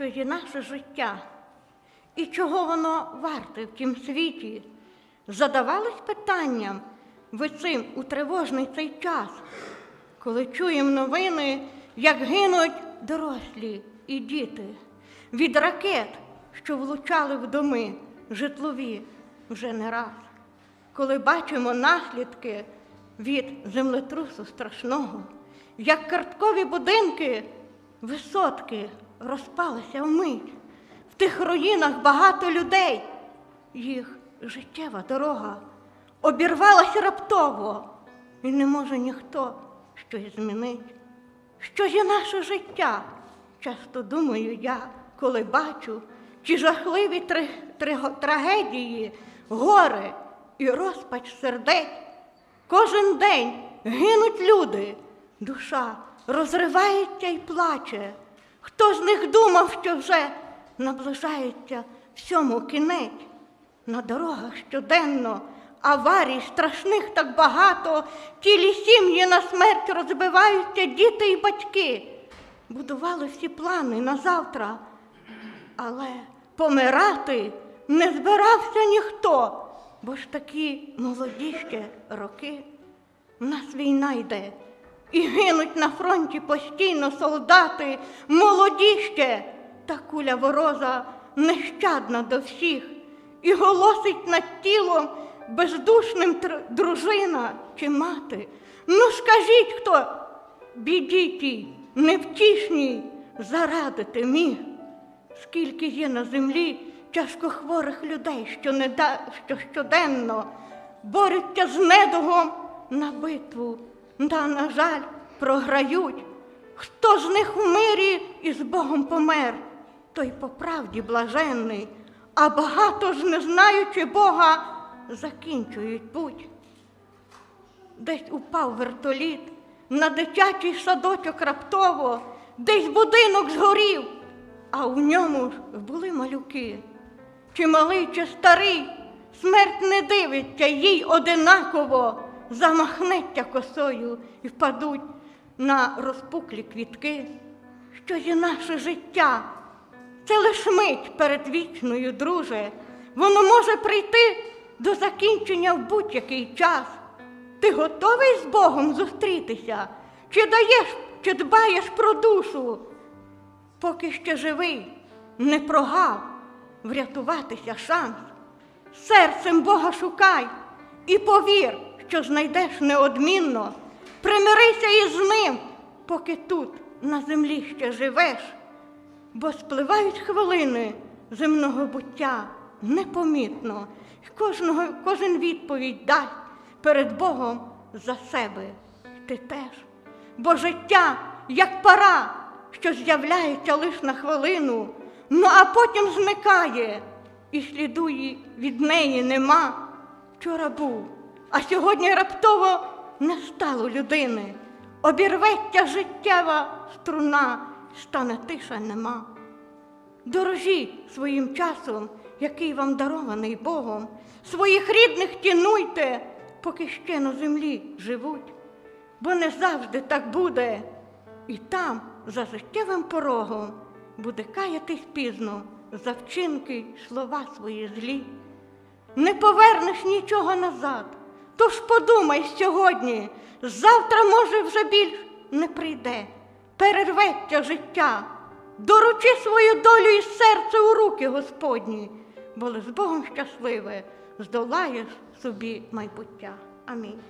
що є наше життя? І чого воно варте в тім світі. Задавались питанням ви цим у тривожний цей час, коли чуємо новини, як гинуть дорослі і діти. Від ракет, що влучали в доми житлові вже не раз, коли бачимо наслідки від землетрусу страшного, як карткові будинки, висотки розпалися вмить, в тих руїнах багато людей, їх життєва дорога обірвалася раптово, і не може ніхто щось змінить. Що є наше життя? Часто думаю я, коли бачу ті жахливі три, три- трагедії, горе і розпач сердець. Кожен день гинуть люди, душа розривається і плаче. Хто з них думав, що вже наближається всьому кінець? На дорогах щоденно аварій страшних так багато, цілі сім'ї на смерть розбиваються діти і батьки. Будували всі плани на завтра, але помирати не збирався ніхто, бо ж такі молоді ще роки. В нас війна йде, і гинуть на фронті постійно солдати, молоді ще, та куля вороза нещадна до всіх, і голосить над тілом бездушним дружина чи мати. Ну скажіть, хто біді тій, невтішній зарадити міг. Скільки є на землі тяжкохворих людей, що, не да, що щоденно борються з недугом на битву, та, на жаль, програють. Хто з них у мирі і з Богом помер, той по правді блаженний, а багато ж, не знаючи Бога, закінчують путь. Десь упав вертоліт, на дитячий садочок раптово, десь будинок згорів, а в ньому ж були малюки. Чи малий, чи старий, смерть не дивиться, їй одинаково замахнеться косою і впадуть на розпуклі квітки. Що є наше життя? Це лиш мить перед вічною, друже. Воно може прийти до закінчення в будь-який час. Ти готовий з Богом зустрітися? Чи даєш, чи дбаєш про душу? Поки ще живий, не прогав врятуватися шанс. Серцем Бога шукай і повір, що знайдеш неодмінно. Примирися із ним, поки тут на землі ще живеш, бо спливають хвилини земного буття непомітно, кожного, кожен відповідь дасть перед Богом за себе. Ти теж. Бо життя, як пара, що з'являється лише на хвилину, ну а потім зникає, і сліду від неї нема. Вчора був, а сьогодні раптово не стало людини. Обірветься життєва струна, стане тиша нема. Дорожі своїм часом, який вам дарований Богом, своїх рідних цінуйте, поки ще на землі живуть, бо не завжди так буде. І там, за життєвим порогом, буде каятись пізно за вчинки й слова свої злі. Не повернеш нічого назад, тож подумай сьогодні, завтра, може, вже більш не прийде, перерветься життя. Доручи свою долю і серце у руки Господні, бо з Богом щасливе здолаєш собі майбуття. Амінь.